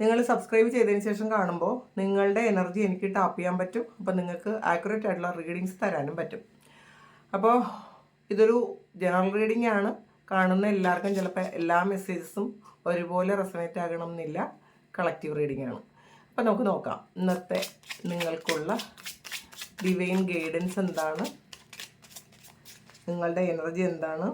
നിങ്ങൾ സബ്സ്ക്രൈബ് ചെയ്തതിന് ശേഷം കാണുമ്പോൾ നിങ്ങളുടെ എനർജി എനിക്ക് ടാപ്പ് ചെയ്യാൻ പറ്റും. അപ്പോൾ നിങ്ങൾക്ക് ആക്യുറേറ്റ് ആയിട്ടുള്ള റീഡിങ്സ് തരാനും പറ്റും. അപ്പോൾ ഇതൊരു ജനറൽ റീഡിംഗ് ആണ്. കാണുന്ന എല്ലാവർക്കും ചിലപ്പോൾ എല്ലാ മെസ്സേജസും ഒരുപോലെ റെസനേറ്റ് ആകണം എന്നില്ല കളക്റ്റീവ് റീഡിംഗ് ആണ്. അപ്പോൾ നമുക്ക് നോക്കാം. ഇന്നത്തെ നിങ്ങൾക്കുള്ള ഡിവൈൻ ഗൈഡൻസ് എന്താണ്? നിങ്ങളുടെ എനർജി എന്താണ്?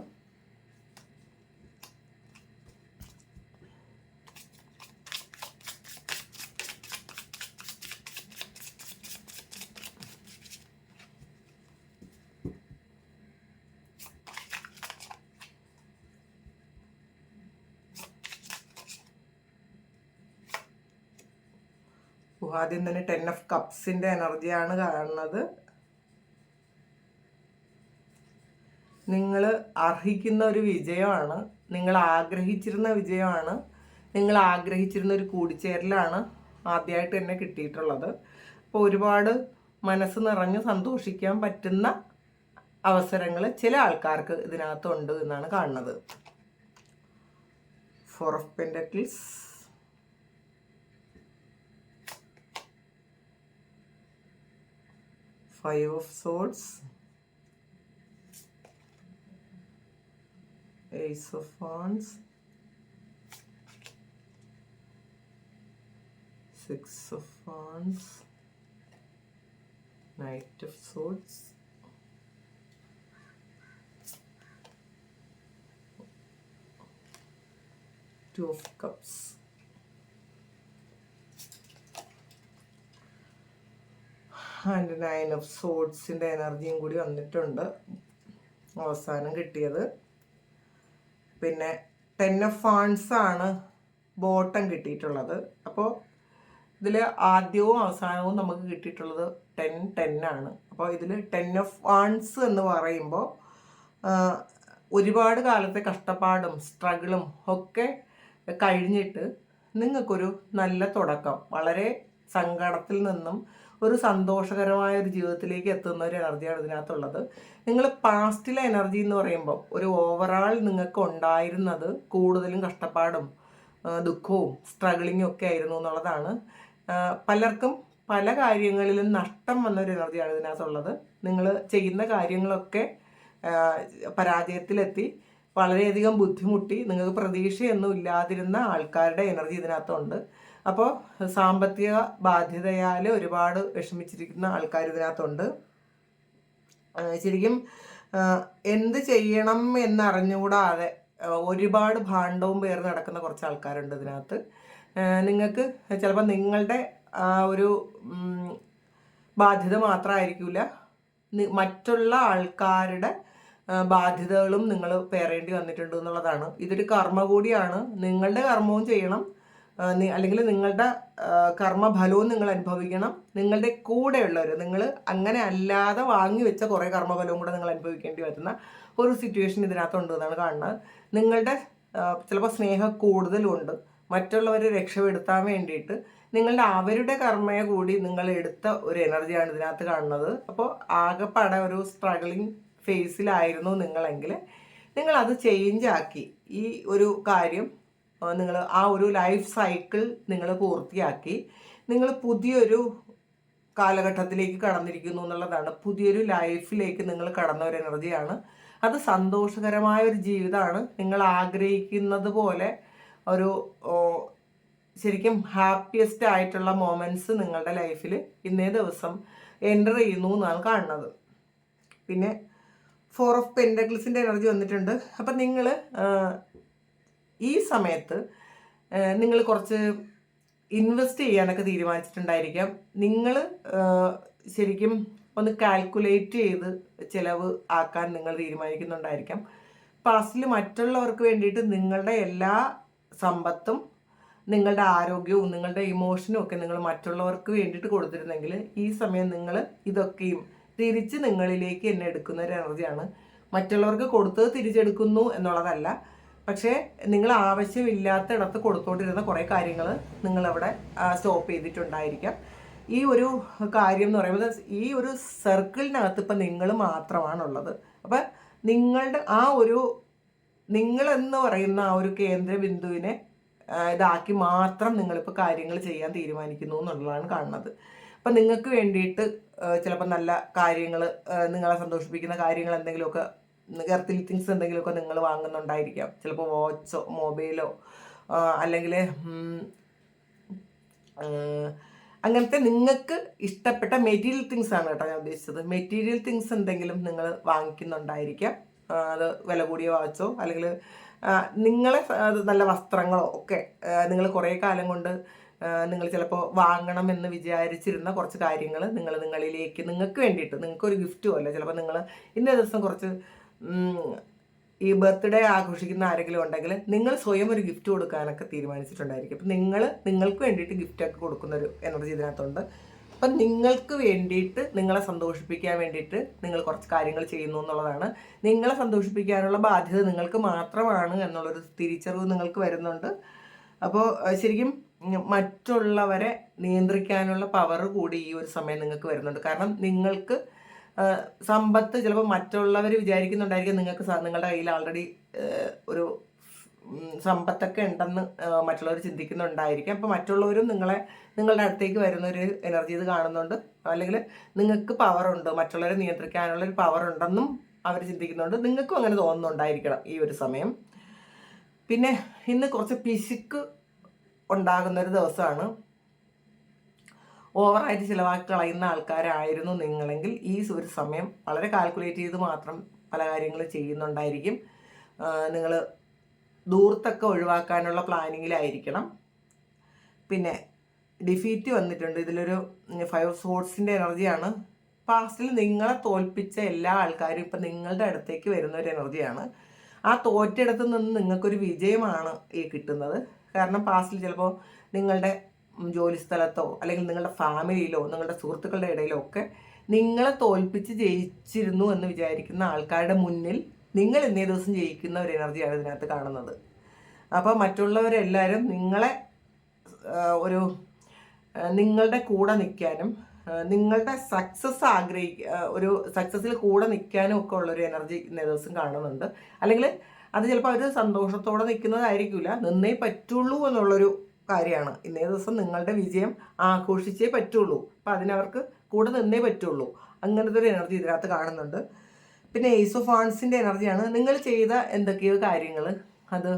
ആദ്യം തന്നെ ടെൻ ഓഫ് കപ്സിന്റെ എനർജിയാണ് കാണുന്നത്. നിങ്ങൾ അർഹിക്കുന്ന ഒരു വിജയമാണ്. നിങ്ങൾ ആഗ്രഹിച്ചിരുന്ന വിജയമാണ്. നിങ്ങൾ ആഗ്രഹിച്ചിരുന്ന ഒരു കൂടിച്ചേരലാണ് ആദ്യമായിട്ട് തന്നെ കിട്ടിയിട്ടുള്ളത്. അപ്പോൾ ഒരുപാട് മനസ്സ് നിറഞ്ഞ് സന്തോഷിക്കാൻ പറ്റുന്ന അവസരങ്ങൾ ചില ആൾക്കാർക്ക് ഇതിനകത്തുണ്ട് എന്നാണ് കാണുന്നത്. Four of pentacles. Five of swords. Ace of wands. Six of wands. Knight of swords. Two of cups and nine of സോഡ്സിന്റെ എനർജിയും കൂടി വന്നിട്ടുണ്ട്. അവസാനം കിട്ടിയത്. പിന്നെ ടെൻ ഓഫ് ഫാൺസ് ആണ് ബോട്ടം കിട്ടിയിട്ടുള്ളത്. അപ്പോൾ ഇതിൽ ആദ്യവും അവസാനവും നമുക്ക് കിട്ടിയിട്ടുള്ളത് ടെൻ ടെൻ ആണ്. അപ്പോൾ ഇതിൽ ടെൻ ഓഫ് ഫാൺസ് എന്ന് പറയുമ്പോൾ ഒരുപാട് കാലത്തെ കഷ്ടപ്പാടും സ്ട്രഗിളും ഒക്കെ കഴിഞ്ഞിട്ട് നിങ്ങൾക്കൊരു നല്ല തുടക്കം. വളരെ സങ്കടത്തിൽ നിന്നും ഒരു സന്തോഷകരമായ ഒരു ജീവിതത്തിലേക്ക് എത്തുന്ന ഒരു എനർജിയാണ് ഇതിനകത്തുള്ളത്. നിങ്ങൾ പാസ്റ്റിലെ എനർജി എന്ന് പറയുമ്പോൾ ഒരു ഓവറാൾ നിങ്ങൾക്ക് ഉണ്ടായിരുന്നത് കൂടുതലും കഷ്ടപ്പാടും ദുഃഖവും സ്ട്രഗിളിങ്ങും ഒക്കെ ആയിരുന്നു എന്നുള്ളതാണ്. പലർക്കും പല കാര്യങ്ങളിലും നഷ്ടം വന്ന ഒരു എനർജിയാണ് ഇതിനകത്തുള്ളത്. നിങ്ങൾ ചെയ്യുന്ന കാര്യങ്ങളൊക്കെ പരാജയത്തിലെത്തി വളരെയധികം ബുദ്ധിമുട്ടി നിങ്ങൾക്ക് പ്രതീക്ഷയൊന്നും ഇല്ലാതിരുന്ന ആൾക്കാരുടെ എനർജി ഇതിനകത്തുണ്ട്. അപ്പോൾ സാമ്പത്തിക ബാധ്യതയാൽ ഒരുപാട് വിഷമിച്ചിരിക്കുന്ന ആൾക്കാർ ഇതിനകത്തുണ്ട്. ശരിക്കും എന്ത് ചെയ്യണം എന്നറിഞ്ഞുകൂടാതെ ഒരുപാട് ഭാണ്ഡവും പേർ നടക്കുന്ന കുറച്ച് ആൾക്കാരുണ്ട് ഇതിനകത്ത് നിങ്ങൾക്ക് ചിലപ്പോൾ നിങ്ങളുടെ ഒരു ബാധ്യത മാത്രമായിരിക്കില്ല മറ്റുള്ള ആൾക്കാരുടെ ബാധ്യതകളും നിങ്ങൾ പേറേണ്ടി വന്നിട്ടുണ്ട് എന്നുള്ളതാണ്. ഇതൊരു കർമ്മ കൂടിയാണ് നിങ്ങളുടെ കർമ്മവും ചെയ്യണം. അല്ലെങ്കിൽ നിങ്ങളുടെ കർമ്മഫലവും നിങ്ങൾ അനുഭവിക്കണം. നിങ്ങളുടെ കൂടെയുള്ളവർ നിങ്ങൾ അങ്ങനെ അല്ലാതെ വാങ്ങി വെച്ച കുറേ കർമ്മഫലവും കൂടെ നിങ്ങൾ അനുഭവിക്കേണ്ടി വരുന്ന ഒരു സിറ്റുവേഷൻ ഇതിനകത്തുണ്ട് എന്നാണ് കാണുന്നത്. നിങ്ങളുടെ ചിലപ്പോൾ സ്നേഹം കൂടുതലുണ്ട് മറ്റുള്ളവരെ രക്ഷപ്പെടുത്താൻ വേണ്ടിയിട്ട് നിങ്ങളുടെ അവരുടെ കർമ്മയെ കൂടി നിങ്ങൾ എടുത്ത ഒരു എനർജിയാണ് ഇതിനകത്ത് കാണുന്നത്. അപ്പോൾ ആകെപ്പാടെ ഒരു സ്ട്രഗിളിങ് ഫേസിലായിരുന്നു നിങ്ങളെങ്കിൽ നിങ്ങളത് ചേഞ്ച് ആക്കി ഈ ഒരു കാര്യം നിങ്ങൾ ആ ഒരു ലൈഫ് സൈക്കിൾ നിങ്ങൾ പൂർത്തിയാക്കി. നിങ്ങൾ പുതിയൊരു കാലഘട്ടത്തിലേക്ക് കടന്നിരിക്കുന്നു എന്നുള്ളതാണ്. പുതിയൊരു ലൈഫിലേക്ക് നിങ്ങൾ കടന്ന ഒരു എനർജിയാണ് അത് സന്തോഷകരമായ ഒരു ജീവിതമാണ്. നിങ്ങൾ ആഗ്രഹിക്കുന്നത് പോലെ ഒരു ശരിക്കും ഹാപ്പിയസ്റ്റ് ആയിട്ടുള്ള മൊമെന്റ്സ് നിങ്ങളുടെ ലൈഫിൽ ഇന്നേ ദിവസം എന്റർ ചെയ്യുന്നു എന്നാണ് കാണുന്നത്. പിന്നെ ഫോർ ഓഫ് പെൻഡക്ലിസിന്റെ എനർജി വന്നിട്ടുണ്ട്. അപ്പം നിങ്ങൾ ഈ സമയത്ത് നിങ്ങൾ കുറച്ച് ഇൻവെസ്റ്റ് ചെയ്യാനൊക്കെ തീരുമാനിച്ചിട്ടുണ്ടായിരിക്കാം. നിങ്ങൾ ശരിക്കും ഒന്ന് കാൽക്കുലേറ്റ് ചെയ്ത് ചിലവ് ആക്കാൻ നിങ്ങൾ തീരുമാനിക്കുന്നുണ്ടായിരിക്കാം. പാസ്റ്റിൽ മറ്റുള്ളവർക്ക് വേണ്ടിയിട്ട് നിങ്ങളുടെ എല്ലാ സമ്പത്തും നിങ്ങളുടെ ആരോഗ്യവും നിങ്ങളുടെ ഇമോഷനും ഒക്കെ നിങ്ങൾ മറ്റുള്ളവർക്ക് വേണ്ടിയിട്ട് കൊടുത്തിരുന്നെങ്കിൽ ഈ സമയം നിങ്ങൾ ഇതൊക്കെയും തിരിച്ച് നിങ്ങളിലേക്ക് എന്നെ എടുക്കുന്ന ഒരു എനർജിയാണ്. മറ്റുള്ളവർക്ക് കൊടുത്തത് തിരിച്ചെടുക്കുന്നു എന്നുള്ളതല്ല. പക്ഷേ നിങ്ങൾ ആവശ്യമില്ലാത്ത ഇടത്ത് കൊടുത്തോണ്ടിരുന്ന കുറേ കാര്യങ്ങൾ നിങ്ങളവിടെ സ്റ്റോപ്പ് ചെയ്തിട്ടുണ്ടായിരിക്കാം. ഈ ഒരു കാര്യം എന്ന് പറയുന്നത് ഈ ഒരു സർക്കിളിനകത്ത് ഇപ്പം നിങ്ങൾ മാത്രമാണുള്ളത്. അപ്പം നിങ്ങളുടെ ആ ഒരു നിങ്ങളെന്ന് പറയുന്ന ആ ഒരു കേന്ദ്ര ബിന്ദുവിനെ ഇതാക്കി മാത്രം നിങ്ങളിപ്പോൾ കാര്യങ്ങൾ ചെയ്യാൻ തീരുമാനിക്കുന്നു എന്നുള്ളതാണ് കാണുന്നത്. അപ്പം നിങ്ങൾക്ക് വേണ്ടിയിട്ട് ചിലപ്പോൾ നല്ല കാര്യങ്ങൾ നിങ്ങളെ സന്തോഷിപ്പിക്കുന്ന കാര്യങ്ങൾ എന്തെങ്കിലുമൊക്കെ എർത്തിൽ തിങ്സ് എന്തെങ്കിലുമൊക്കെ നിങ്ങൾ വാങ്ങുന്നുണ്ടായിരിക്കാം. ചിലപ്പോൾ വാച്ചോ മൊബൈലോ അല്ലെങ്കിൽ അങ്ങനത്തെ നിങ്ങൾക്ക് ഇഷ്ടപ്പെട്ട മെറ്റീരിയൽ തിങ്സ് ആണ് കേട്ടോ ഞാൻ ഉദ്ദേശിച്ചത്. മെറ്റീരിയൽ തിങ്സ് എന്തെങ്കിലും നിങ്ങൾ വാങ്ങിക്കുന്നുണ്ടായിരിക്കാം. അത് വില കൂടിയ വാച്ചോ അല്ലെങ്കിൽ നിങ്ങളെ നല്ല വസ്ത്രങ്ങളോ ഒക്കെ നിങ്ങൾ കുറേ കാലം കൊണ്ട് നിങ്ങൾ ചിലപ്പോൾ വാങ്ങണമെന്ന് വിചാരിച്ചിരുന്ന കുറച്ച് കാര്യങ്ങൾ നിങ്ങൾ നിങ്ങളിലേക്ക് നിങ്ങൾക്ക് വേണ്ടിയിട്ട് നിങ്ങൾക്കൊരു ഗിഫ്റ്റും അല്ല ചിലപ്പോൾ നിങ്ങൾ ഇന്ന ദിവസം കുറച്ച് ഈ ബർത്ത്ഡേ ആഘോഷിക്കുന്ന ആരെങ്കിലും ഉണ്ടെങ്കിൽ നിങ്ങൾ സ്വയം ഒരു ഗിഫ്റ്റ് കൊടുക്കാനൊക്കെ തീരുമാനിച്ചിട്ടുണ്ടായിരിക്കും. അപ്പം നിങ്ങൾ നിങ്ങൾക്ക് വേണ്ടിയിട്ട് ഗിഫ്റ്റൊക്കെ കൊടുക്കുന്ന ഒരു എനർജി ഇതിനകത്തുണ്ട്. അപ്പം നിങ്ങൾക്ക് വേണ്ടിയിട്ട് നിങ്ങളെ സന്തോഷിപ്പിക്കാൻ വേണ്ടിയിട്ട് നിങ്ങൾ കുറച്ച് കാര്യങ്ങൾ ചെയ്യുന്നു എന്നുള്ളതാണ്. നിങ്ങളെ സന്തോഷിപ്പിക്കാനുള്ള ബാധ്യത നിങ്ങൾക്ക് മാത്രമാണ് എന്നുള്ളൊരു തിരിച്ചറിവ് നിങ്ങൾക്ക് വരുന്നുണ്ട്. അപ്പോൾ ശരിക്കും മറ്റുള്ളവരെ നിയന്ത്രിക്കാനുള്ള പവർ കൂടി ഈ ഒരു സമയം നിങ്ങൾക്ക് വരുന്നുണ്ട്. കാരണം നിങ്ങൾക്ക് സമ്പത്ത് ചിലപ്പോൾ മറ്റുള്ളവർ വിചാരിക്കുന്നുണ്ടായിരിക്കും നിങ്ങൾക്ക് നിങ്ങളുടെ കയ്യിൽ ആൾറെഡി ഒരു സമ്പത്തൊക്കെ ഉണ്ടെന്ന് മറ്റുള്ളവർ ചിന്തിക്കുന്നുണ്ടായിരിക്കും. അപ്പോൾ മറ്റുള്ളവരും നിങ്ങളെ നിങ്ങളുടെ അടുത്തേക്ക് വരുന്ന ഒരു എനർജി ഇത് കാണുന്നുണ്ട്. അല്ലെങ്കിൽ നിങ്ങൾക്ക് പവർ ഉണ്ട് മറ്റുള്ളവരെ നിയന്ത്രിക്കാനുള്ള ഒരു പവർ ഉണ്ടെന്നും അവർ ചിന്തിക്കുന്നുണ്ട്. നിങ്ങൾക്കും അങ്ങനെ തോന്നുന്നുണ്ടായിരിക്കണം ഈ ഒരു സമയം. പിന്നെ ഇന്ന് കുറച്ച് പിശുക്ക് ഉണ്ടാകുന്ന ഒരു ദിവസമാണ്. ഓവറായിട്ട് ചിലവാക്കി കളയുന്ന ആൾക്കാരായിരുന്നു നിങ്ങളെങ്കിൽ ഈ ഒരു സമയം വളരെ കാൽക്കുലേറ്റ് ചെയ്ത് മാത്രം പല കാര്യങ്ങൾ ചെയ്യുന്നുണ്ടായിരിക്കും. നിങ്ങൾ ദൂരത്തൊക്കെ ഒഴിവാക്കാനുള്ള പ്ലാനിങ്ങിലായിരിക്കണം പിന്നെ ഡിഫീറ്റ് വന്നിട്ടുണ്ട്. ഇതിലൊരു ഫൈവ് സോർട്സിന്റെ എനർജിയാണ് പാസ്റ്റിൽ നിങ്ങളെ തോൽപ്പിച്ച എല്ലാ ആൾക്കാരും ഇപ്പം നിങ്ങളുടെ അടുത്തേക്ക് വരുന്ന ഒരു എനർജിയാണ് ആ തോറ്റയിടത്ത് നിന്ന് നിങ്ങൾക്കൊരു വിജയമാണ് ഈ കിട്ടുന്നത്. കാരണം പാസ്റ്റിൽ ചിലപ്പോൾ നിങ്ങളുടെ ജോലി സ്ഥലത്തോ അല്ലെങ്കിൽ നിങ്ങളുടെ ഫാമിലിയിലോ നിങ്ങളുടെ സുഹൃത്തുക്കളുടെ ഇടയിലോ ഒക്കെ നിങ്ങളെ തോൽപ്പിച്ച് ജയിച്ചിരുന്നു എന്ന് വിചാരിക്കുന്ന ആൾക്കാരുടെ മുന്നിൽ നിങ്ങൾ ഇന്നേ ദിവസം ജയിക്കുന്ന ഒരു എനർജിയാണ് ഇതിനകത്ത് കാണുന്നത്. അപ്പോൾ മറ്റുള്ളവരെല്ലാവരും നിങ്ങളെ ഒരു നിങ്ങളുടെ കൂടെ നിൽക്കാനും നിങ്ങളുടെ സക്സസ് ആഗ്രഹിക്ക ഒരു സക്സസ്സിൽ കൂടെ നിൽക്കാനും ഒക്കെ ഉള്ളൊരു എനർജി ഇന്നേ ദിവസം കാണുന്നുണ്ട്. അല്ലെങ്കിൽ അത് ചിലപ്പോൾ അവർ സന്തോഷത്തോടെ നിൽക്കുന്നതായിരിക്കില്ല നിന്നേ പറ്റുള്ളൂ എന്നുള്ളൊരു കാര്യമാണ്. ഇന്നേ ദിവസം നിങ്ങളുടെ വിജയം ആഘോഷിച്ചേ പറ്റുള്ളൂ. അപ്പം അതിനവർക്ക് കൂടെ നിന്നേ പറ്റുള്ളൂ. അങ്ങനത്തെ ഒരു എനർജി ഇതിനകത്ത് കാണുന്നുണ്ട്. പിന്നെ ഏസ് ഓഫ് ആൺസിന്റെ എനർജിയാണ് നിങ്ങൾ ചെയ്ത എന്തൊക്കെയോ കാര്യങ്ങൾ അത്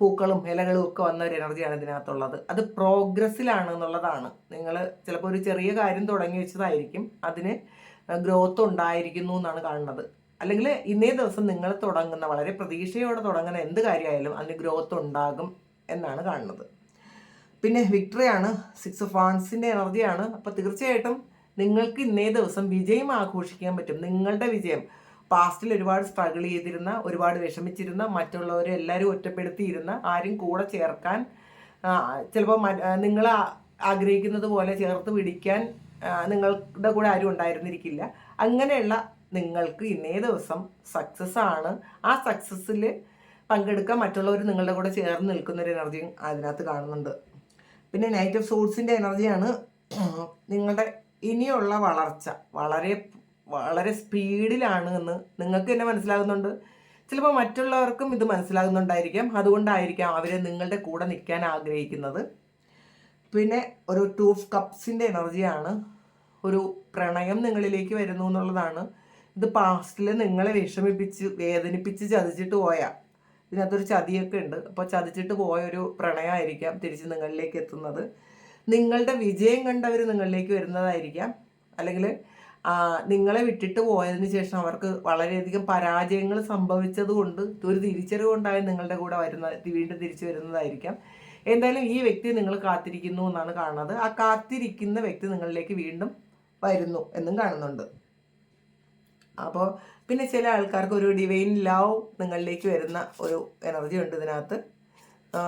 പൂക്കളും ഇലകളും ഒക്കെ വന്ന ഒരു എനർജിയാണ് ഇതിനകത്തുള്ളത്. അത് പ്രോഗ്രസ്സിലാണ് എന്നുള്ളതാണ്. നിങ്ങൾ ചിലപ്പോൾ ഒരു ചെറിയ കാര്യം തുടങ്ങി വെച്ചതായിരിക്കും. അതിന് ഗ്രോത്ത് ഉണ്ടായിരിക്കുന്നു എന്നാണ് കാണുന്നത്. അല്ലെങ്കിൽ ഇന്നേ ദിവസം നിങ്ങൾ തുടങ്ങുന്ന വളരെ പ്രതീക്ഷയോടെ തുടങ്ങുന്ന എന്ത് കാര്യമായാലും അതിന് ഗ്രോത്ത് ഉണ്ടാകും എന്നാണ് കാണുന്നത്. പിന്നെ വിക്ടറിയാണ് സിക്സ് ഓഫ് വാൻസിന്റെ എനർജിയാണ്. അപ്പോൾ തീർച്ചയായിട്ടും നിങ്ങൾക്ക് ഇന്നേ ദിവസം വിജയം ആഘോഷിക്കാൻ പറ്റും. നിങ്ങളുടെ വിജയം. പാസ്റ്റിൽ ഒരുപാട് സ്ട്രഗിൾ ചെയ്തിരുന്ന ഒരുപാട് വിഷമിച്ചിരുന്ന മറ്റുള്ളവരെ എല്ലാവരും ഒറ്റപ്പെടുത്തിയിരുന്ന ആരും കൂടെ ചേർക്കാൻ ചിലപ്പോൾ നിങ്ങൾ ആഗ്രഹിക്കുന്നത് പോലെ ചേർത്ത് പിടിക്കാൻ നിങ്ങളുടെ കൂടെ ആരും ഉണ്ടായിരുന്നിരിക്കില്ല. അങ്ങനെയുള്ള നിങ്ങൾക്ക് ഇന്നേ ദിവസം സക്സസ് ആണ്. ആ സക്സസ്സിൽ പങ്കെടുക്കാൻ മറ്റുള്ളവർ നിങ്ങളുടെ കൂടെ ചേർന്ന് നിൽക്കുന്നൊരു എനർജിയും അതിനകത്ത് കാണുന്നുണ്ട്. പിന്നെ നൈറ്റ് ഓഫ് സോൾസിന്റെ എനർജിയാണ് നിങ്ങളുടെ ഇനിയുള്ള വളർച്ച. വളരെ വളരെ സ്പീഡിലാണ് എന്ന് നിങ്ങൾക്ക് തന്നെ മനസ്സിലാകുന്നുണ്ട്. ചിലപ്പോൾ മറ്റുള്ളവർക്കും ഇത് മനസ്സിലാകുന്നുണ്ടായിരിക്കാം. അതുകൊണ്ടായിരിക്കാം അവരെ നിങ്ങളുടെ കൂടെ നിൽക്കാൻ ആഗ്രഹിക്കുന്നത്. പിന്നെ ഒരു ടൂ ഓഫ് കപ്സിന്റെ എനർജിയാണ് ഒരു പ്രണയം നിങ്ങളിലേക്ക് വരുന്നു എന്നുള്ളതാണ്. ഇത് പാസ്റ്റിൽ നിങ്ങളെ വിഷമിപ്പിച്ച് വേദനിപ്പിച്ച് ചതിച്ചിട്ട് പോയ ഇതിനകത്തൊരു ചതിയൊക്കെ ഉണ്ട്. അപ്പോൾ ചതിച്ചിട്ട് പോയൊരു പ്രണയമായിരിക്കാം തിരിച്ച് നിങ്ങളിലേക്ക് എത്തുന്നത്. നിങ്ങളുടെ വിജയം കണ്ടവർ നിങ്ങളിലേക്ക് വരുന്നതായിരിക്കാം. അല്ലെങ്കിൽ നിങ്ങളെ വിട്ടിട്ട് പോയതിന് ശേഷം അവർക്ക് വളരെയധികം പരാജയങ്ങൾ സംഭവിച്ചത് കൊണ്ട് ഒരു തിരിച്ചറിവുണ്ടായി നിങ്ങളുടെ കൂടെ വരുന്ന വീണ്ടും തിരിച്ചു വരുന്നതായിരിക്കാം. എന്തായാലും ഈ വ്യക്തി നിങ്ങൾ കാത്തിരിക്കുന്നു എന്നാണ് കാണുന്നത്. ആ കാത്തിരിക്കുന്ന വ്യക്തി നിങ്ങളിലേക്ക് വീണ്ടും വരുന്നു എന്നും കാണുന്നുണ്ട്. അപ്പോൾ പിന്നെ ചില ആൾക്കാർക്ക് ഒരു ഡിവൈൻ ലവ് നിങ്ങളിലേക്ക് വരുന്ന ഒരു എനർജി ഉണ്ട് ഇതിനകത്ത്.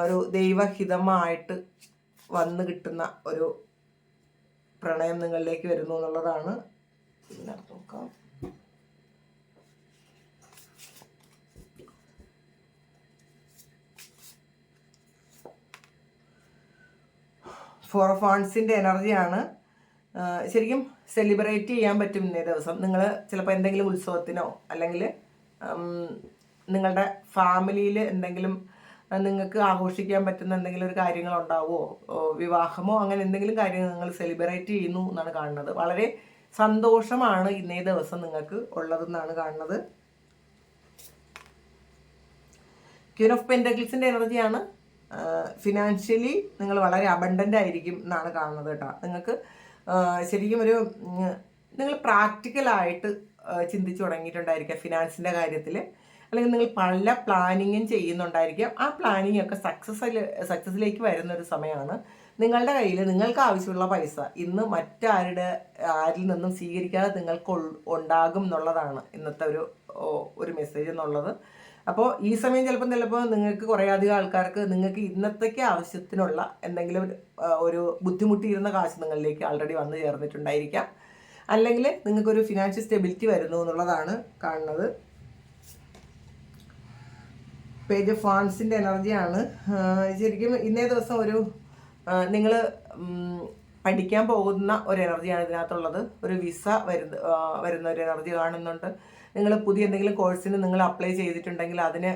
ഒരു ദൈവഹിതമായിട്ട് വന്ന് കിട്ടുന്ന ഒരു പ്രണയം നിങ്ങളിലേക്ക് വരുന്നു എന്നുള്ളതാണ് ഇതിനകത്ത് നോക്കാം. ഫോർ ഫാൺസിന്റെ എനർജിയാണ് ശരിക്കും സെലിബ്രേറ്റ് ചെയ്യാൻ പറ്റും ഇന്നേ ദിവസം. നിങ്ങൾ ചിലപ്പോൾ എന്തെങ്കിലും ഉത്സവത്തിനോ അല്ലെങ്കിൽ നിങ്ങളുടെ ഫാമിലിയിൽ എന്തെങ്കിലും നിങ്ങൾക്ക് ആഘോഷിക്കാൻ പറ്റുന്ന എന്തെങ്കിലും ഒരു കാര്യങ്ങൾ ഉണ്ടാവുമോ വിവാഹമോ അങ്ങനെ എന്തെങ്കിലും കാര്യങ്ങൾ നിങ്ങൾ സെലിബ്രേറ്റ് ചെയ്യുന്നു എന്നാണ് കാണുന്നത്. വളരെ സന്തോഷമാണ് ഇന്നേ ദിവസം നിങ്ങൾക്ക് ഉള്ളതെന്നാണ് കാണുന്നത്. ക്യൂൻ ഓഫ് പെൻഡഗിൾസിന്റെ എനർജിയാണ് ഫിനാൻഷ്യലി നിങ്ങൾ വളരെ അബണ്ടന്റ് ആയിരിക്കും എന്നാണ് കാണുന്നത് കേട്ടോ. നിങ്ങൾക്ക് ശരിക്കും ഒരു നിങ്ങൾ പ്രാക്ടിക്കലായിട്ട് ചിന്തിച്ചു തുടങ്ങിയിട്ടുണ്ടായിരിക്കാം ഫിനാൻസിന്റെ കാര്യത്തിൽ അല്ലെങ്കിൽ നിങ്ങൾ പല പ്ലാനിങ്ങും ചെയ്യുന്നുണ്ടായിരിക്കാം. ആ പ്ലാനിങ് ഒക്കെ സക്സസ് സക്സസ്സിലേക്ക് വരുന്ന ഒരു സമയമാണ്. നിങ്ങളുടെ കയ്യിൽ നിങ്ങൾക്ക് ആവശ്യമുള്ള പൈസ ഇന്ന് മറ്റാരുടെ ആരിൽ നിന്നും സ്വീകരിക്കാതെ നിങ്ങൾക്ക് ഉണ്ടാകും എന്നുള്ളതാണ് ഇന്നത്തെ ഒരു ഒരു മെസ്സേജ് എന്നുള്ളത്. അപ്പോൾ ഈ സമയം ചിലപ്പം ചിലപ്പോൾ നിങ്ങൾക്ക് കുറേ അധികം ആൾക്കാർക്ക് നിങ്ങൾക്ക് ഇന്നത്തേക്ക് ആവശ്യത്തിനുള്ള എന്തെങ്കിലും ഒരു, ബുദ്ധിമുട്ടിയിരുന്ന കാശ് നിങ്ങളിലേക്ക് ആൾറെഡി വന്നു ചേർന്നിട്ടുണ്ടായിരിക്കാം. അല്ലെങ്കിൽ നിങ്ങൾക്കൊരു ഫിനാൻഷ്യൽ സ്റ്റെബിലിറ്റി വരുന്നു എന്നുള്ളതാണ് കാണുന്നത്. പേജ് ഓഫ് ഫാൻസിന്റെ എനർജിയാണ് ശരിക്കും ഇന്നേ ദിവസം ഒരു നിങ്ങൾ പഠിക്കാൻ പോകുന്ന ഒരു എനർജിയാണ് ഇതിനകത്തുള്ളത്. ഒരു വിസ വരുന്ന വരുന്ന ഒരു എനർജി കാണുന്നുണ്ട്. നിങ്ങൾ പുതിയ എന്തെങ്കിലും കോഴ്സിന് നിങ്ങൾ അപ്ലൈ ചെയ്തിട്ടുണ്ടെങ്കിൽ അതിന്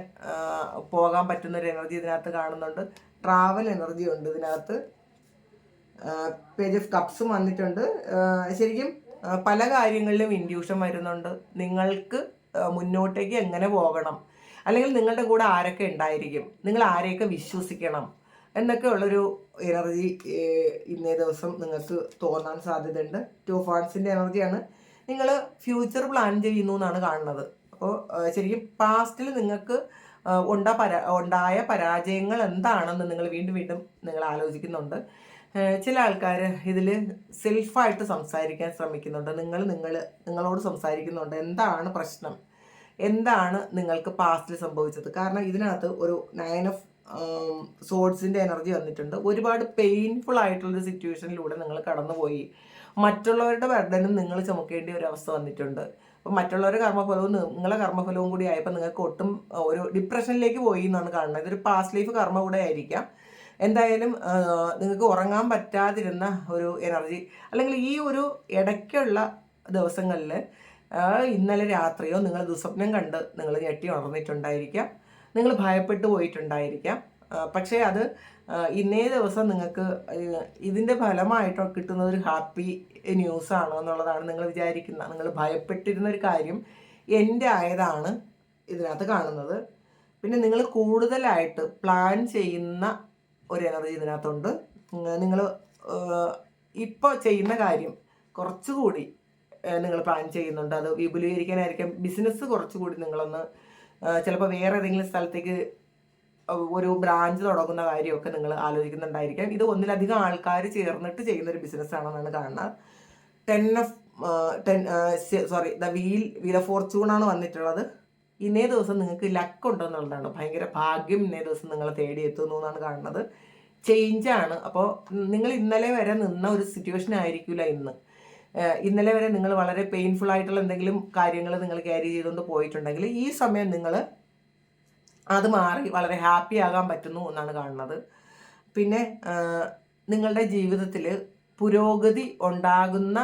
പോകാൻ പറ്റുന്ന ഒരു എനർജി ഇതിനകത്ത് കാണുന്നുണ്ട്. ട്രാവൽ എനർജി ഉണ്ട് ഇതിനകത്ത്. പേജ് ഓഫ് കപ്സും വന്നിട്ടുണ്ട്. ശരിക്കും പല കാര്യങ്ങളിലും ഇൻഡ്യൂഷൻ വരുന്നുണ്ട്. നിങ്ങൾക്ക് മുന്നോട്ടേക്ക് എങ്ങനെ പോകണം? അല്ലെങ്കിൽ നിങ്ങളുടെ കൂടെ ആരൊക്കെ ഉണ്ടായിരിക്കും? നിങ്ങൾ ആരെയൊക്കെ വിശ്വസിക്കണം? എന്നൊക്കെ ഉള്ളൊരു എനർജി ഇന്നേ ദിവസം നിങ്ങൾക്ക് തോന്നാൻ സാധ്യതയുണ്ട്. ടു ഫാൻസിന്റെ എനർജിയാണ് നിങ്ങൾ ഫ്യൂച്ചർ പ്ലാൻ ചെയ്യുന്നു എന്നാണ് കാണുന്നത് അപ്പോൾ ശരിക്കും പാസ്റ്റിൽ നിങ്ങൾക്ക് ഉണ്ടാ പരാ ഉണ്ടായ പരാജയങ്ങൾ എന്താണെന്ന് നിങ്ങൾ വീണ്ടും വീണ്ടും നിങ്ങൾ ആലോചിക്കുന്നുണ്ട്. ചില ആൾക്കാർ ഇതിൽ സെൽഫായിട്ട് സംസാരിക്കാൻ ശ്രമിക്കുന്നുണ്ട്. നിങ്ങൾ നിങ്ങൾ നിങ്ങളോട് സംസാരിക്കുന്നുണ്ട്. എന്താണ് പ്രശ്നം? എന്താണ് നിങ്ങൾക്ക് പാസ്റ്റിൽ സംഭവിച്ചത്? കാരണം ഇതിനകത്ത് ഒരു നയൻ ഓഫ് സോഡ്സിന്റെ എനർജി വന്നിട്ടുണ്ട്. ഒരുപാട് പെയിൻഫുൾ ആയിട്ടുള്ളൊരു സിറ്റുവേഷനിലൂടെ നിങ്ങൾ കടന്നുപോയി. മറ്റുള്ളവരുടെ ബർഡനും നിങ്ങൾ ചുമക്കേണ്ട ഒരു അവസ്ഥ വന്നിട്ടുണ്ട്. അപ്പം മറ്റുള്ളവരുടെ കർമ്മഫലവും നിങ്ങളുടെ നിങ്ങളെ കർമ്മഫലവും കൂടി ആയപ്പോൾ നിങ്ങൾക്ക് ഒട്ടും ഒരു ഡിപ്രഷനിലേക്ക് പോയി എന്നാണ് കാണുന്നത്. ഇതൊരു പാസ്റ്റ് ലൈഫ് കർമ്മ കൂടെ ആയിരിക്കാം. എന്തായാലും നിങ്ങൾക്ക് ഉറങ്ങാൻ പറ്റാതിരുന്ന ഒരു എനർജി അല്ലെങ്കിൽ ഈ ഒരു ഇടയ്ക്കുള്ള ദിവസങ്ങളിൽ ഇന്നലെ രാത്രിയോ നിങ്ങൾ ദുസ്വപ്നം കണ്ട് നിങ്ങൾ ഞെട്ടി ഉണർന്നിട്ടുണ്ടായിരിക്കാം. നിങ്ങൾ ഭയപ്പെട്ടു പോയിട്ടുണ്ടായിരിക്കാം. പക്ഷേ അത് ഇന്നേ ദിവസം നിങ്ങൾക്ക് ഇതിന്റെ ഫലമായിട്ടോ കിട്ടുന്ന ഒരു ഹാപ്പി ന്യൂസ് ആണോ എന്നുള്ളതാണ് നിങ്ങൾ വിചാരിക്കുന്ന നിങ്ങൾ ഭയപ്പെട്ടിരുന്ന ഒരു കാര്യം എന്റെ ആയതാണ് ഇതിനകത്ത് കാണുന്നത്. പിന്നെ നിങ്ങൾ കൂടുതലായിട്ട് പ്ലാൻ ചെയ്യുന്ന ഒരു എനർജി ഇതിനകത്തുണ്ട്. നിങ്ങൾ ഇപ്പോൾ ചെയ്യുന്ന കാര്യം കുറച്ചുകൂടി നിങ്ങൾ പ്ലാൻ ചെയ്യുന്നുണ്ട്. അത് വിപുലീകരിക്കാനായിരിക്കും. ബിസിനസ് കുറച്ചുകൂടി നിങ്ങളൊന്ന് ചിലപ്പോൾ വേറെ ഏതെങ്കിലും സ്ഥലത്തേക്ക് ഒരു ബ്രാഞ്ച് തുടങ്ങുന്ന കാര്യമൊക്കെ നിങ്ങൾ ആലോചിക്കുന്നുണ്ടായിരിക്കാം. ഇത് ഒന്നിലധികം ആൾക്കാർ ചേർന്നിട്ട് ചെയ്യുന്ന ഒരു ബിസിനസ് ആണെന്നാണ് കാണുന്നത് ten of ten sorry the wheel wheel of fortune ആണ് വന്നിട്ടുള്ളത്. ഇന്നേ ദിവസം നിങ്ങൾക്ക് ലക്ക് ഉണ്ടെന്നുള്ളതാണ്. ഭയങ്കര ഭാഗ്യം ഇന്നേ ദിവസം നിങ്ങളെ തേടി എത്തുന്നു എന്നാണ് കാണുന്നത്. ചേഞ്ച് ആണ്. അപ്പോൾ നിങ്ങൾ ഇന്നലെ വരെ നിന്ന ഒരു സിറ്റുവേഷൻ ആയിരിക്കില്ല ഇന്ന്. ഇന്നലെ വരെ നിങ്ങൾ വളരെ പെയിൻഫുൾ ആയിട്ടുള്ള എന്തെങ്കിലും കാര്യങ്ങൾ നിങ്ങൾ ക്യാരി ചെയ്തുകൊണ്ട് പോയിട്ടുണ്ടെങ്കിൽ ഈ സമയം നിങ്ങൾ അത് മാറി വളരെ ഹാപ്പി ആകാൻ പറ്റുന്നു എന്നാണ് കാണുന്നത്. പിന്നെ നിങ്ങളുടെ ജീവിതത്തിൽ പുരോഗതി ഉണ്ടാകുന്ന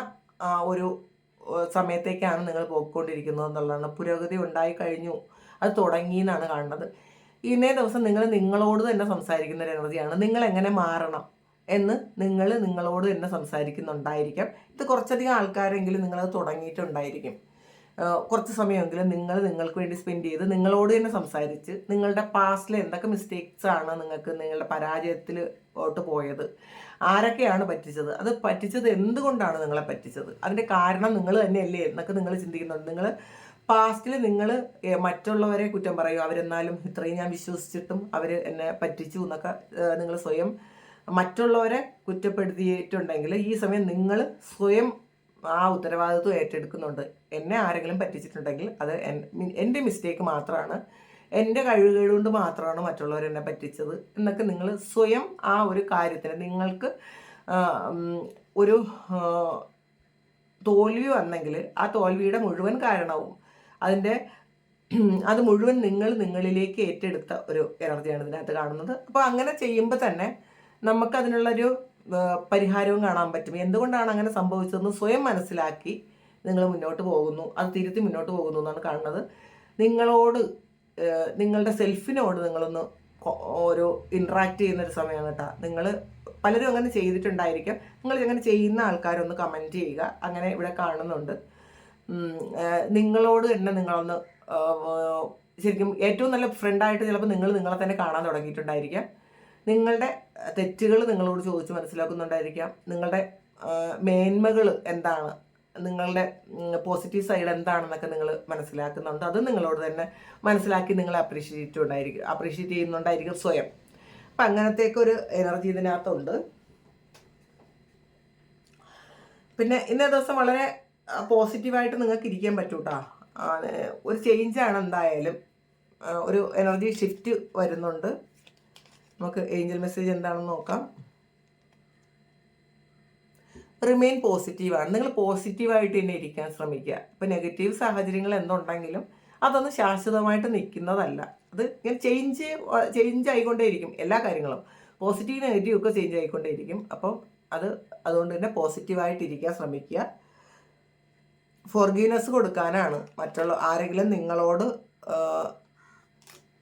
ഒരു സമയത്തേക്കാണ് നിങ്ങൾ പോയിക്കൊണ്ടിരിക്കുന്നത് എന്നുള്ളതാണ്. പുരോഗതി ഉണ്ടായി കഴിഞ്ഞു അത് തുടങ്ങി എന്നാണ് കാണുന്നത്. ഇന്നേ ദിവസം നിങ്ങൾ നിങ്ങളോട് തന്നെ സംസാരിക്കുന്ന ഒരു എനർജിയാണ്. നിങ്ങൾ എങ്ങനെ മാറണം എന്ന് നിങ്ങൾ നിങ്ങളോട് തന്നെ സംസാരിക്കുന്നുണ്ടായിരിക്കാം. ഇത് കുറച്ചധികം ആൾക്കാരെങ്കിലും നിങ്ങളത് തുടങ്ങിയിട്ടുണ്ടായിരിക്കും. കുറച്ച് സമയമെങ്കിലും നിങ്ങൾ നിങ്ങൾക്ക് വേണ്ടി സ്പെൻഡ് ചെയ്ത് നിങ്ങളോട് തന്നെ സംസാരിച്ച് നിങ്ങളുടെ പാസ്റ്റിൽ എന്തൊക്കെ മിസ്റ്റേക്സ് ആണ് നിങ്ങൾക്ക് നിങ്ങളുടെ പരാജയത്തിൽ ഓട്ട് പോയത്? ആരൊക്കെയാണ് പറ്റിച്ചത്? അത് പറ്റിച്ചത് എന്തുകൊണ്ടാണ് നിങ്ങളെ പറ്റിച്ചത്? അതിന്റെ കാരണം നിങ്ങൾ തന്നെയല്ലേ എന്നൊക്കെ നിങ്ങൾ ചിന്തിക്കുന്നുണ്ട്. നിങ്ങൾ പാസ്റ്റിൽ നിങ്ങൾ മറ്റുള്ളവരെ കുറ്റം പറയും. അവരെന്നാലും ഇത്രയും ഞാൻ വിശ്വസിച്ചിട്ടും അവർ എന്നെ പറ്റിച്ചു എന്നൊക്കെ നിങ്ങൾ സ്വയം മറ്റുള്ളവരെ കുറ്റപ്പെടുത്തിയിട്ടുണ്ടെങ്കിൽ ഈ സമയം നിങ്ങൾ സ്വയം ആ ഉത്തരവാദിത്വം ഏറ്റെടുക്കുന്നുണ്ട്. എന്നെ ആരെങ്കിലും പറ്റിച്ചിട്ടുണ്ടെങ്കിൽ അത് എന്റെ മിസ്റ്റേക്ക് മാത്രമാണ് എന്റെ കഴിവുകൾ കൊണ്ട് മാത്രമാണ് മറ്റുള്ളവർ എന്നെ പറ്റിച്ചത് എന്നൊക്കെ നിങ്ങൾ സ്വയം ആ ഒരു കാര്യത്തിന് നിങ്ങൾക്ക് ഒരു തോൽവി വന്നെങ്കിൽ ആ തോൽവിയുടെ മുഴുവൻ കാരണവും അതിന്റെ അത് മുഴുവൻ നിങ്ങൾ നിങ്ങളിലേക്ക് ഏറ്റെടുത്ത ഒരു എനർജിയാണ് ഇതിനകത്ത് കാണുന്നത്. അപ്പോൾ അങ്ങനെ ചെയ്യുമ്പോൾ തന്നെ നമുക്കതിനുള്ളൊരു പരിഹാരവും കാണാൻ പറ്റും. എന്തുകൊണ്ടാണ് അങ്ങനെ സംഭവിച്ചതെന്ന് സ്വയം മനസ്സിലാക്കി നിങ്ങൾ മുന്നോട്ട് പോകുന്നു. അത് തിരുത്തി മുന്നോട്ട് പോകുന്നു എന്നാണ് കാണുന്നത്. നിങ്ങളോട് നിങ്ങളുടെ സെൽഫിനോട് നിങ്ങളൊന്ന് ഓരോ ഇൻട്രാക്ട് ചെയ്യുന്ന ഒരു സമയമാണ് കേട്ടോ. നിങ്ങൾ പലരും അങ്ങനെ ചെയ്തിട്ടുണ്ടായിരിക്കാം. നിങ്ങൾ അങ്ങനെ ചെയ്യുന്ന ആൾക്കാരൊന്ന് കമന്റ് ചെയ്യുക. അങ്ങനെ ഇവിടെ കാണുന്നുണ്ട്. നിങ്ങളോട് തന്നെ നിങ്ങളൊന്ന് ശരിക്കും ഏറ്റവും നല്ല ഫ്രണ്ടായിട്ട് ചിലപ്പോൾ നിങ്ങൾ നിങ്ങളെ തന്നെ കാണാൻ തുടങ്ങിയിട്ടുണ്ടായിരിക്കാം. നിങ്ങളുടെ തെറ്റുകൾ നിങ്ങളോട് ചോദിച്ച് മനസ്സിലാക്കുന്നുണ്ടായിരിക്കാം. നിങ്ങളുടെ മേന്മകൾ എന്താണ്? നിങ്ങളുടെ പോസിറ്റീവ് സൈഡ് എന്താണെന്നൊക്കെ നിങ്ങൾ മനസ്സിലാക്കുന്നുണ്ട്. അത് നിങ്ങളോട് തന്നെ മനസ്സിലാക്കി നിങ്ങൾ അപ്രീഷിയേറ്റ് ഉണ്ടായിരിക്കും അപ്രീഷിയേറ്റ് ചെയ്യുന്നുണ്ടായിരിക്കും സ്വയം. അപ്പം അങ്ങനത്തേക്ക് ഒരു എനർജി ഇതിനകത്തുണ്ട്. പിന്നെ ഇന്നേ ദിവസം വളരെ പോസിറ്റീവായിട്ട് നിങ്ങൾക്ക് ഇരിക്കാൻ പറ്റൂട്ടാ. ഒരു ചേഞ്ചാണ് എന്തായാലും ഒരു എനർജി ഷിഫ്റ്റ് വരുന്നുണ്ട്. നമുക്ക് ഏഞ്ചൽ മെസ്സേജ് എന്താണെന്ന് നോക്കാം. റിമെയിൻ പോസിറ്റീവാണ് നിങ്ങൾ പോസിറ്റീവായിട്ട് തന്നെ ഇരിക്കാൻ ശ്രമിക്കുക. ഇപ്പം നെഗറ്റീവ് സാഹചര്യങ്ങൾ എന്തുണ്ടെങ്കിലും അതൊന്നും ശാശ്വതമായിട്ട് നിൽക്കുന്നതല്ല. അത് ഇങ്ങനെ ചേഞ്ച് ചേഞ്ച് ആയിക്കൊണ്ടേയിരിക്കും എല്ലാ കാര്യങ്ങളും. പോസിറ്റീവ് നെഗറ്റീവ് ഒക്കെ ചേഞ്ച് ആയിക്കൊണ്ടേയിരിക്കും. അപ്പം അത് അതുകൊണ്ട് തന്നെ പോസിറ്റീവായിട്ട് ഇരിക്കാൻ ശ്രമിക്കുക. ഫോർഗീവ്നെസ് കൊടുക്കാനാണ് മറ്റുള്ള ആരെങ്കിലും നിങ്ങളോട്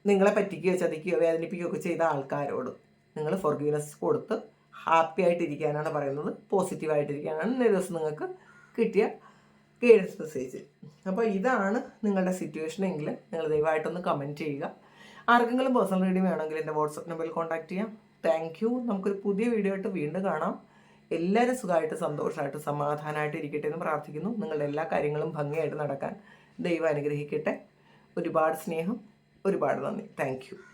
നിങ്ങളെ പറ്റിക്കുകയോ ചതിക്കുകയോ വേദനിപ്പിക്കുകയോ ഒക്കെ ചെയ്ത ആൾക്കാരോട് നിങ്ങൾ ഫോർഗീവ്നെസ് കൊടുത്ത് ഹാപ്പി ആയിട്ടിരിക്കാനാണ് പറയുന്നത് പോസിറ്റീവായിട്ടിരിക്കാനാണ് ഇന്നേ ദിവസം നിങ്ങൾക്ക് കിട്ടിയ ഗൈഡൻസ് മെസ്സേജ് അപ്പോൾ ഇതാണ് നിങ്ങളുടെ സിറ്റുവേഷൻ എങ്കിൽ നിങ്ങൾ ദയവായിട്ടൊന്ന് കമന്റ് ചെയ്യുക. ആർക്കെങ്കിലും പേഴ്സണൽ റീഡിംഗ് വേണമെങ്കിൽ എന്റെ വാട്സപ്പ് നമ്പറിൽ കോൺടാക്ട് ചെയ്യാം. താങ്ക് യു നമുക്കൊരു പുതിയ വീഡിയോ ആയിട്ട് വീണ്ടും കാണാം. എല്ലാവരും സുഖമായിട്ട് സന്തോഷമായിട്ട് സമാധാനമായിട്ട് ഇരിക്കട്ടെ എന്ന് പ്രാർത്ഥിക്കുന്നു. നിങ്ങളുടെ എല്ലാ കാര്യങ്ങളും ഭംഗിയായിട്ട് നടക്കാൻ ദൈവം അനുഗ്രഹിക്കട്ടെ. ഒരുപാട് സ്നേഹം. ഒരുപാട് നന്ദി. താങ്ക്